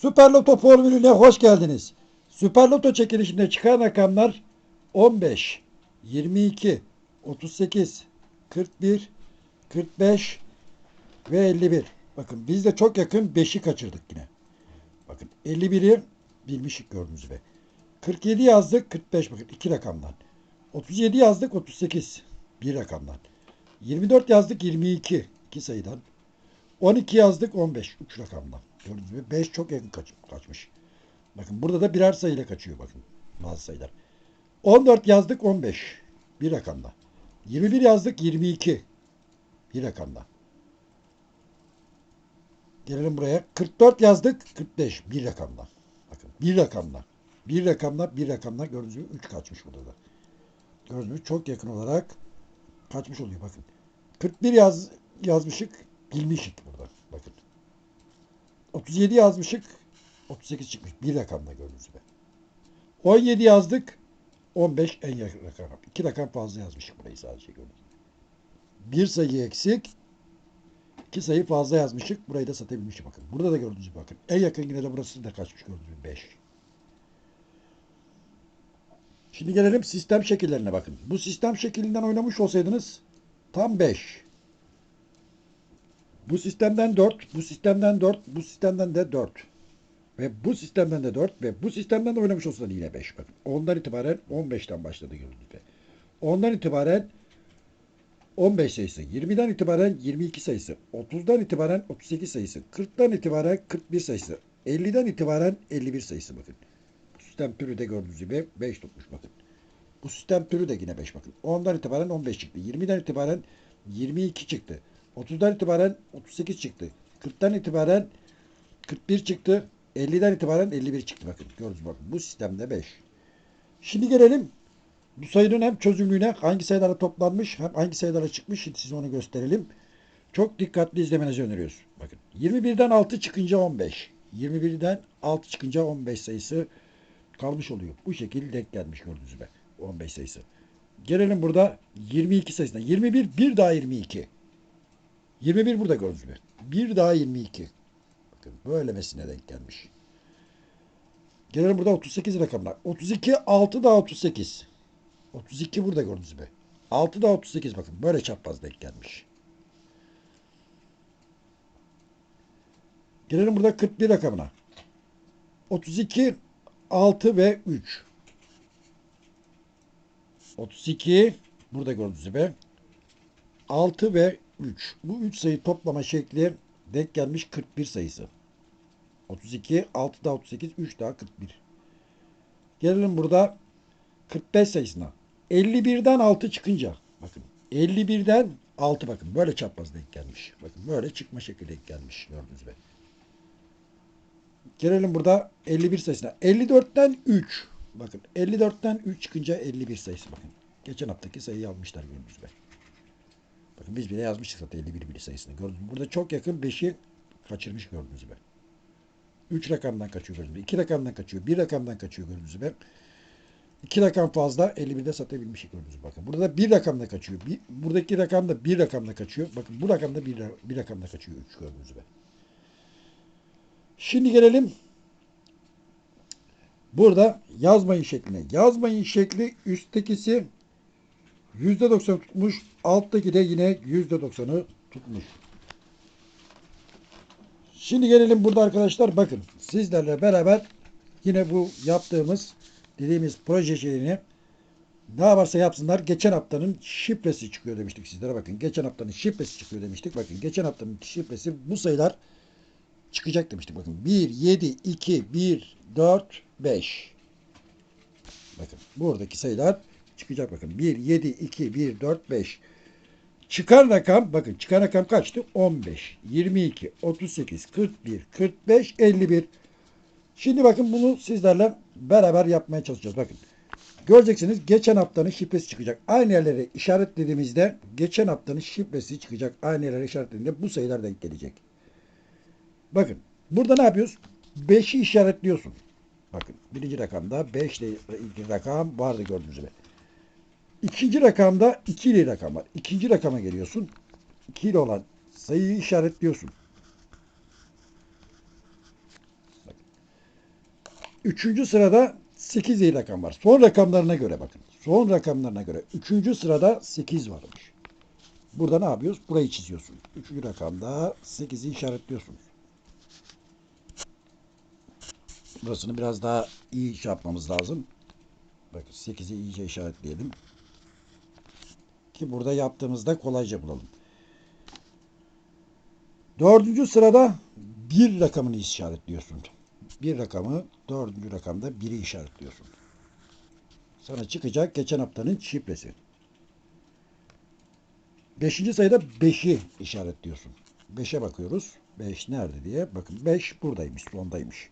Süper Loto formülüne hoş geldiniz. Süper Loto çekilişinde çıkan rakamlar 15, 22, 38, 41, 45 ve 51. Bakın biz de çok yakın 5'i kaçırdık yine. Bakın 51'i bilmişik gördüğünüz gibi. 47 yazdık 45 bakın 2 rakamdan. 37 yazdık 38 bir rakamdan. 24 yazdık 22 2 sayıdan. 12 yazdık 15 3 rakamdan. Gördüğünüz gibi 5 çok yakın kaç, kaçmış. Bakın burada da birer sayıyla kaçıyor bakın bazı sayılar. 14 yazdık 15 bir rakamdan. 21 yazdık 22 bir rakamdan. Gelelim buraya. 44 yazdık 45 bir rakamdan. Bakın bir rakamdan. Bir rakamdan bir rakamdan gördüğünüz gibi 3 kaçmış burada da. Gördüğünüz gibi çok yakın olarak kaçmış oluyor bakın. 41 yaz, yazmışık bilmişik burada. Bakın. 37 yazmışık 38 çıkmış. Bir rakamda gördüğünüz gibi. 17 yazdık 15 en yakın rakam. 2 rakam fazla yazmışık burayı sadece gördüğünüz. Bir sayı eksik. iki sayı fazla yazmışık. Burayı da satabilmişim bakın. Burada da gördüğünüz gibi bakın. En yakın yine de burası da kaçmış gördüğünüz gibi 5. Şimdi gelelim sistem şekillerine bakın. Bu sistem şeklinden oynamış olsaydınız tam 5. Bu sistemden 4, bu sistemden 4, bu sistemden de 4. Ve bu sistemden de 4 ve bu sistemden de oynamış olsaydın yine 5. Bakın ondan itibaren 15'ten başladı gibi. Ondan itibaren 15 sayısı, 20'den itibaren 22 sayısı, 30'dan itibaren 38 sayısı, 40'tan itibaren 41 sayısı, 50'den itibaren 51 sayısı bakın. Bu sistem türü de gördüğünüz gibi 5 tutmuş bakın. Bu sistem türü de yine 5 bakın. 10'dan itibaren 15 çıktı. 20'den itibaren 22 çıktı. 30'dan itibaren 38 çıktı. 40'tan itibaren 41 çıktı. 50'den itibaren 51 çıktı bakın. Gördünüz bakın. Bu sistemde 5. Şimdi gelelim bu sayının hem çözümlüğüne hangi sayılarla toplanmış hem hangi sayılarla çıkmış. Şimdi size onu gösterelim. Çok dikkatli izlemenizi öneriyoruz. Bakın 21'den 6 çıkınca 15. 21'den 6 çıkınca 15 sayısı kalmış oluyor. Bu şekilde denk gelmiş gördüğünüz gibi. 15 sayısı. Gelelim burada 22 sayısına. 21 bir daha 22. 21 burada gördüğünüz gibi. Bir daha 22. Bakın böylemesine denk gelmiş. Gelelim burada 38 rakamlar. 32 6 daha 38. 32 burada gördüğünüz gibi. 6 daha 38 bakın. Böyle çapraz denk gelmiş. Gelelim burada 41 rakamına. 32 6 ve 3. 32 burada gördüğünüz gibi 6 ve 3. Bu 3 sayı toplama şekli denk gelmiş 41 sayısı. 32, 6 daha 38, 3 daha 41. Gelelim burada 45 sayısına. 51'den 6 çıkınca bakın 51'den 6 bakın böyle çapraz denk gelmiş. Bakın böyle çıkma şekli denk gelmiş gördüğünüz gibi. Gelelim burada 51 sayısına. 54'ten 3. Bakın 54'ten 3 çıkınca 51 sayısı bakın. Geçen haftaki sayıyı almışlar gördüğünüz gibi. Bakın biz bile yazmıştık zaten 51 biri sayısını. Gördünüz mü? Burada çok yakın 5'i kaçırmış gördüğünüz gibi. 3 rakamdan kaçıyor gördüğünüz gibi. 2 rakamdan kaçıyor. 1 rakamdan kaçıyor gördüğünüz gibi. 2 rakam fazla 51'de satabilmiş gördüğünüz gibi. Bakın burada da 1 rakamda kaçıyor. Bir, buradaki rakam da 1 rakamda kaçıyor. Bakın bu rakamda 1 bir rakamda kaçıyor 3 gördüğünüz gibi. Şimdi gelelim burada yazmayın şekline. Yazmayın şekli üsttekisi %90 tutmuş. Alttaki de yine %90'ı tutmuş. Şimdi gelelim burada arkadaşlar bakın sizlerle beraber yine bu yaptığımız dediğimiz proje şeyini ne varsa yapsınlar. Geçen haftanın şifresi çıkıyor demiştik sizlere. Bakın geçen haftanın şifresi çıkıyor demiştik. Bakın geçen haftanın şifresi bu sayılar çıkacak demiştik. Bakın 1, 7, 2, 1, 4, 5. Bakın buradaki sayılar çıkacak bakın. 1, 7, 2, 1, 4, 5. Çıkan rakam bakın çıkan rakam kaçtı? 15, 22, 38, 41, 45, 51. Şimdi bakın bunu sizlerle beraber yapmaya çalışacağız. Bakın. Göreceksiniz geçen haftanın şifresi çıkacak. Aynı yerleri işaretlediğimizde geçen haftanın şifresi çıkacak. Aynı yerleri işaretlediğinde bu sayılar denk gelecek. Bakın. Burada ne yapıyoruz? 5'i işaretliyorsun. Bakın. Birinci rakamda 5 ile ilgili rakam vardı gördüğünüz gibi. İkinci rakamda 2 ile rakam var. İkinci rakama geliyorsun. 2 ile olan sayıyı işaretliyorsun. Üçüncü sırada 8 iyi rakam var. Son rakamlarına göre bakın. Son rakamlarına göre. Üçüncü sırada 8 varmış. Burada ne yapıyoruz? Burayı çiziyorsun. Üçüncü rakamda 8'i işaretliyorsunuz. Burasını biraz daha iyi şey yapmamız lazım. Bakın 8'i iyice işaretleyelim. Ki burada yaptığımızda kolayca bulalım. Dördüncü sırada bir rakamını işaretliyorsun. Bir rakamı dördüncü rakamda biri işaretliyorsun. Sana çıkacak geçen haftanın şifresi. Beşinci sayıda beşi işaretliyorsun. Beşe bakıyoruz. Beş nerede diye. Bakın beş buradaymış, sondaymış.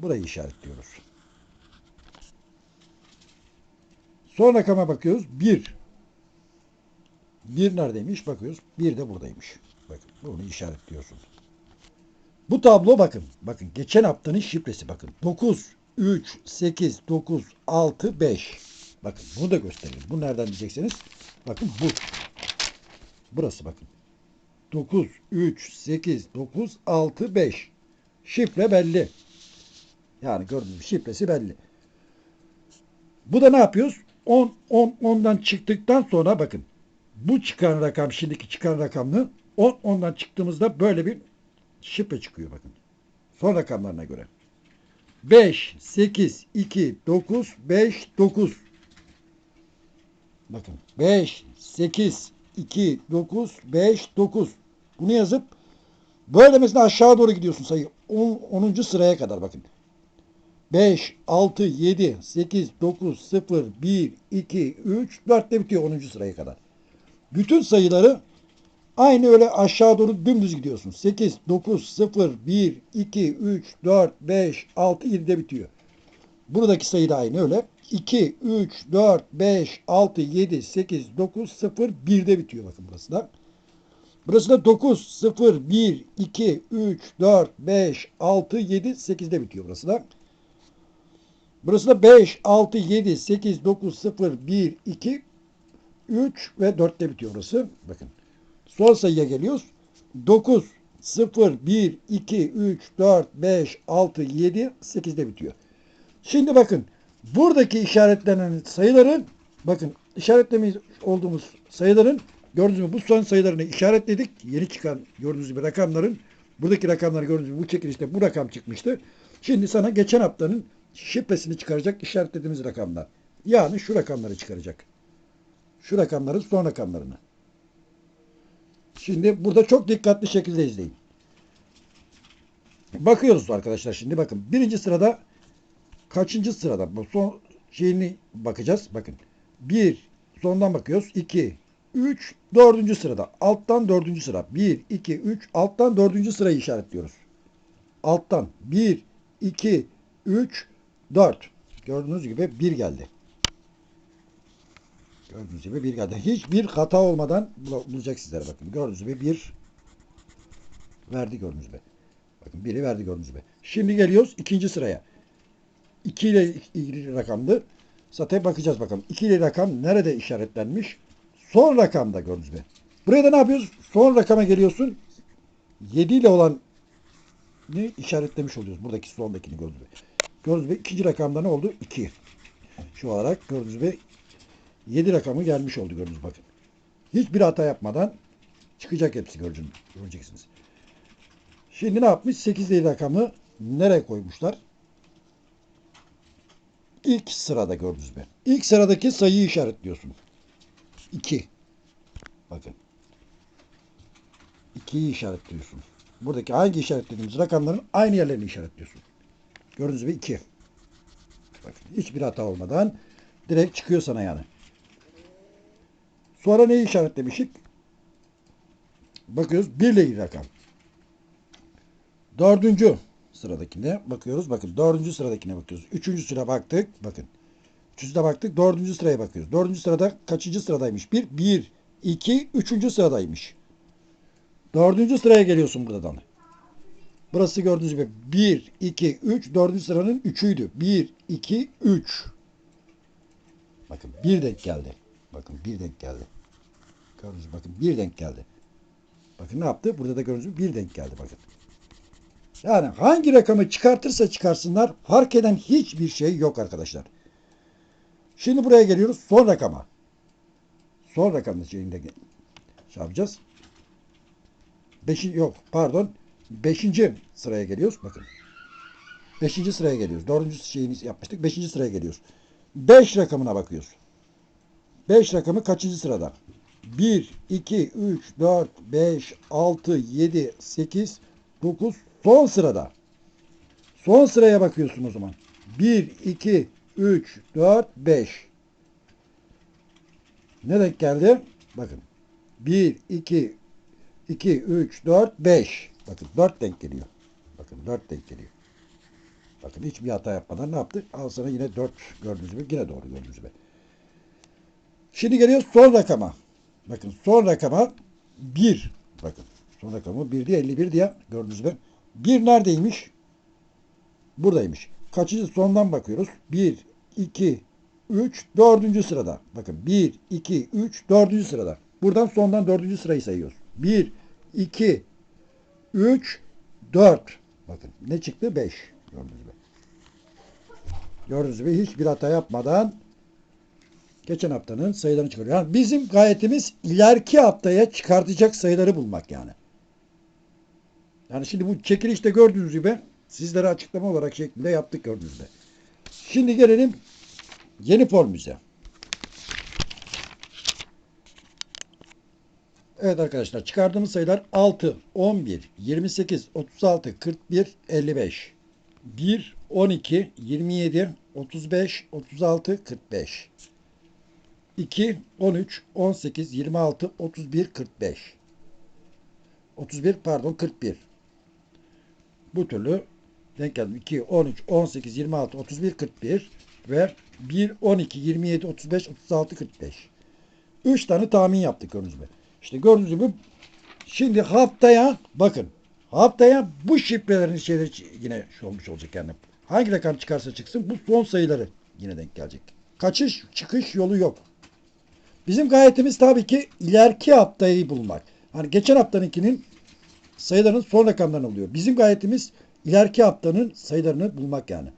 Burayı işaretliyoruz. Son rakama bakıyoruz. Bir. Bir neredeymiş? Bakıyoruz. Bir de buradaymış. Bakın bunu işaretliyorsun. Bu tablo bakın. Bakın geçen haftanın şifresi bakın. 9, 3, 8, 9, 6, 5. Bakın bunu da göstereyim. Bu nereden diyeceksiniz? Bakın bu. Burası bakın. 9, 3, 8, 9, 6, 5. Şifre belli. Yani gördüğünüz şifresi belli. Bu da ne yapıyoruz? 10, 10, 10'dan çıktıktan sonra bakın. Bu çıkan rakam, şimdiki çıkan rakamlı 10, 10'dan çıktığımızda böyle bir şifre çıkıyor bakın. Son rakamlarına göre. 5, 8, 2, 9, 5, 9. Bakın 5, 8, 2, 9, 5, 9. Bunu yazıp böyle mesela aşağı doğru gidiyorsun sayı. 10. 10. sıraya kadar bakın. 5, 6, 7, 8, 9, 0, 1, 2, 3, 4 de bitiyor 10. sıraya kadar. Bütün sayıları aynı öyle aşağı doğru dümdüz gidiyorsun. 8, 9, 0, 1, 2, 3, 4, 5, 6, 7 de bitiyor. Buradaki sayı da aynı öyle. 2, 3, 4, 5, 6, 7, 8, 9, 0, 1 de bitiyor bakın burası da. Burası da 9, 0, 1, 2, 3, 4, 5, 6, 7, 8'de bitiyor burası da. Burası da 5, 6, 7, 8, 9, 0, 1, 2, 3 ve 4'te bitiyor burası. Bakın. Son sayıya geliyoruz. 9, 0, 1, 2, 3, 4, 5, 6, 7, 8'de bitiyor. Şimdi bakın. Buradaki işaretlenen sayıların bakın işaretlemiş olduğumuz sayıların gördüğünüz gibi bu son sayılarını işaretledik. Yeni çıkan gördüğünüz gibi rakamların buradaki rakamları gördüğünüz gibi bu çekilişte bu rakam çıkmıştı. Şimdi sana geçen haftanın şifresini çıkaracak işaretlediğimiz rakamlar. Yani şu rakamları çıkaracak. Şu rakamların son rakamlarını. Şimdi burada çok dikkatli şekilde izleyin. Bakıyoruz arkadaşlar şimdi bakın. Birinci sırada kaçıncı sırada? Bu son şeyini bakacağız. Bakın. Bir sondan bakıyoruz. 2 3 dördüncü sırada. Alttan dördüncü sıra. 1 2 3 alttan dördüncü sırayı işaretliyoruz. Alttan 1 2 3 4. Gördüğünüz gibi 1 geldi. Gördüğünüz gibi 1 geldi. Hiçbir hata olmadan bul- bulacak sizlere bakın. Gördüğünüz gibi 1 verdi gördüğünüz gibi. Bakın 1'i verdi gördüğünüz gibi. Şimdi geliyoruz ikinci sıraya. 2 ile ilgili rakamdı. Zaten bakacağız bakalım. 2 ile rakam nerede işaretlenmiş? Son rakamda gördüğünüz gibi. Buraya da ne yapıyoruz? Son rakama geliyorsun. 7 ile olan ne işaretlemiş oluyoruz. Buradaki sondakini gördüğünüz gibi. Gördüğünüz gibi ikinci rakamda ne oldu? 2. Şu olarak gördüğünüz gibi 7 rakamı gelmiş oldu gördüğünüz bakın. Hiçbir hata yapmadan çıkacak hepsi göreceksiniz. göreceksiniz. Şimdi ne yapmış? 8 değil rakamı nereye koymuşlar? İlk sırada gördüğünüz gibi. İlk sıradaki sayıyı işaretliyorsun. 2. Bakın. 2'yi işaretliyorsun. Buradaki hangi işaretlediğimiz rakamların aynı yerlerini işaretliyorsun. Gördüğünüz gibi 2. Bakın hiçbir hata olmadan direkt çıkıyor sana yani. Sonra neyi işaretlemişik? Bakıyoruz 1 ile ilgili rakam. Dördüncü sıradakine bakıyoruz. Bakın dördüncü sıradakine bakıyoruz. Üçüncü sıra baktık. Bakın. Üçüncüde baktık. Dördüncü sıraya bakıyoruz. Dördüncü sırada kaçıncı sıradaymış? Bir, bir, iki, üçüncü sıradaymış. Dördüncü sıraya geliyorsun buradan. Burası gördüğünüz gibi 1, 2, 3. Dördüncü sıranın üçüydü. 1, 2, 3. Bakın bir denk geldi. Bakın bir denk geldi. Gördünüz mü? Bakın bir denk geldi. Bakın ne yaptı? Burada da gördüğünüz gibi bir denk geldi bakın. Yani hangi rakamı çıkartırsa çıkarsınlar fark eden hiçbir şey yok arkadaşlar. Şimdi buraya geliyoruz son rakama. Son rakamın şeyinde şey yapacağız. Beşinci, yok pardon. Beşinci sıraya geliyoruz. Bakın. Beşinci sıraya geliyoruz. Dördüncü şeyini yapmıştık. Beşinci sıraya geliyoruz. Beş rakamına bakıyoruz. Beş rakamı kaçıncı sırada? 1, 2, 3, 4, 5, 6, 7, 8, 9 son sırada. Son sıraya bakıyorsun o zaman. 1, 2, 3, 4, 5. Ne denk geldi? Bakın. 1, 2, 2, 3, 4, 5. Bakın 4 denk geliyor. Bakın 4 denk geliyor. Bakın hiçbir hata yapmadan ne yaptık? Al sana yine 4 gördüğünüz gibi. Yine doğru gördüğünüz gibi. Şimdi geliyor son rakama. Bakın son rakama 1. Bakın son rakamı 1 diye 51 diye gördüğünüz gibi. 1 neredeymiş? Buradaymış. Kaçıncı sondan bakıyoruz? 1, 2, 3, 4. sırada. Bakın 1, 2, 3, 4. sırada. Buradan sondan 4. sırayı sayıyoruz. 1, 2, 3, 4. Bakın ne çıktı? 5. Gördüğünüz gibi. Gördüğünüz gibi hiçbir hata yapmadan geçen haftanın sayılarını çıkarıyor. Yani bizim gayetimiz ileriki haftaya çıkartacak sayıları bulmak yani. Yani şimdi bu çekilişte gördüğünüz gibi sizlere açıklama olarak şeklinde yaptık gördüğünüz gibi. Şimdi gelelim yeni formüze. Evet arkadaşlar çıkardığımız sayılar 6, 11, 28, 36, 41, 55. 1, 12, 27, 35, 36, 45. 2, 13, 18, 26, 31, 45. 31 pardon 41. Bu türlü denk geldim. 2, 13, 18, 26, 31, 41 ve 1, 12, 27, 35, 36, 45. 3 tane tahmin yaptık gördüğünüz gibi. İşte gördüğünüz gibi şimdi haftaya bakın haftaya bu şifrelerin şeyleri yine şey olmuş olacak yani. Hangi rakam çıkarsa çıksın bu son sayıları yine denk gelecek. Kaçış çıkış yolu yok. Bizim gayetimiz tabii ki ileriki haftayı bulmak. Hani geçen haftanınkinin sayılarının son rakamlarını oluyor. Bizim gayetimiz ileriki haftanın sayılarını bulmak yani.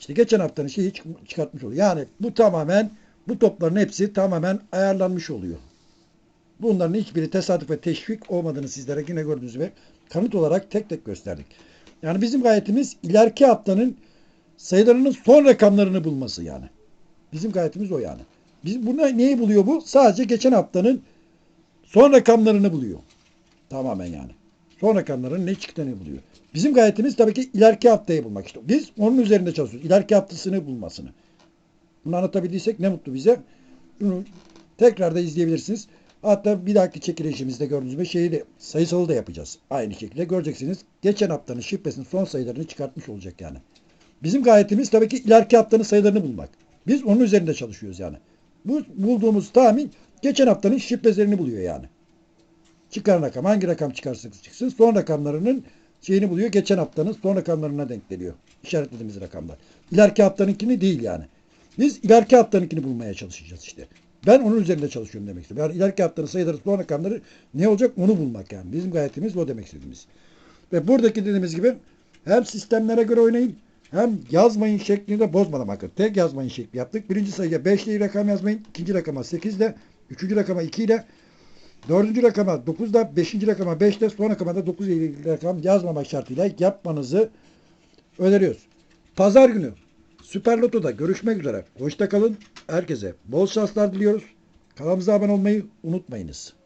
İşte geçen haftanın şeyi çık- çıkartmış oluyor. Yani bu tamamen bu topların hepsi tamamen ayarlanmış oluyor. Bunların hiçbiri tesadüf ve teşvik olmadığını sizlere yine gördüğünüz gibi kanıt olarak tek tek gösterdik. Yani bizim gayetimiz ileriki haftanın sayılarının son rakamlarını bulması yani. Bizim gayetimiz o yani. Biz buna neyi buluyor bu? Sadece geçen haftanın son rakamlarını buluyor. Tamamen yani. Son rakamların ne çıktığını buluyor. Bizim gayetimiz tabii ki ileriki haftayı bulmak işte. Biz onun üzerinde çalışıyoruz. İleriki haftasını bulmasını. Bunu anlatabildiysek ne mutlu bize. Bunu tekrar da izleyebilirsiniz. Hatta bir dahaki çekilişimizde gördüğünüz gibi şeyi de sayısalı da yapacağız. Aynı şekilde göreceksiniz. Geçen haftanın şifresinin son sayılarını çıkartmış olacak yani. Bizim gayetimiz tabii ki ileriki haftanın sayılarını bulmak. Biz onun üzerinde çalışıyoruz yani. Bu bulduğumuz tahmin geçen haftanın şifrelerini buluyor yani. Çıkan rakam hangi rakam çıkarsa çıksın son rakamlarının şeyini buluyor. Geçen haftanın son rakamlarına denk geliyor. İşaretlediğimiz rakamlar. İleriki haftanınkini değil yani. Biz ileriki haftanınkini bulmaya çalışacağız işte. Ben onun üzerinde çalışıyorum demek istiyorum. Yani ileriki haftanın sayıları son rakamları ne olacak onu bulmak yani. Bizim gayetimiz o demek istediğimiz. Ve buradaki dediğimiz gibi hem sistemlere göre oynayın hem yazmayın şeklini de bozmadan bakın. Tek yazmayın şekli yaptık. Birinci sayıya 5 ile rakam yazmayın. ikinci rakama 8 ile. Üçüncü rakama 2 ile. Dördüncü rakama 9 ile. Beşinci rakama 5 ile. Son rakama da 9 ile rakam yazmamak şartıyla yapmanızı öneriyoruz. Pazar günü Süper Loto'da görüşmek üzere. Hoşça kalın. Herkese bol şanslar diliyoruz. Kanalımıza abone olmayı unutmayınız.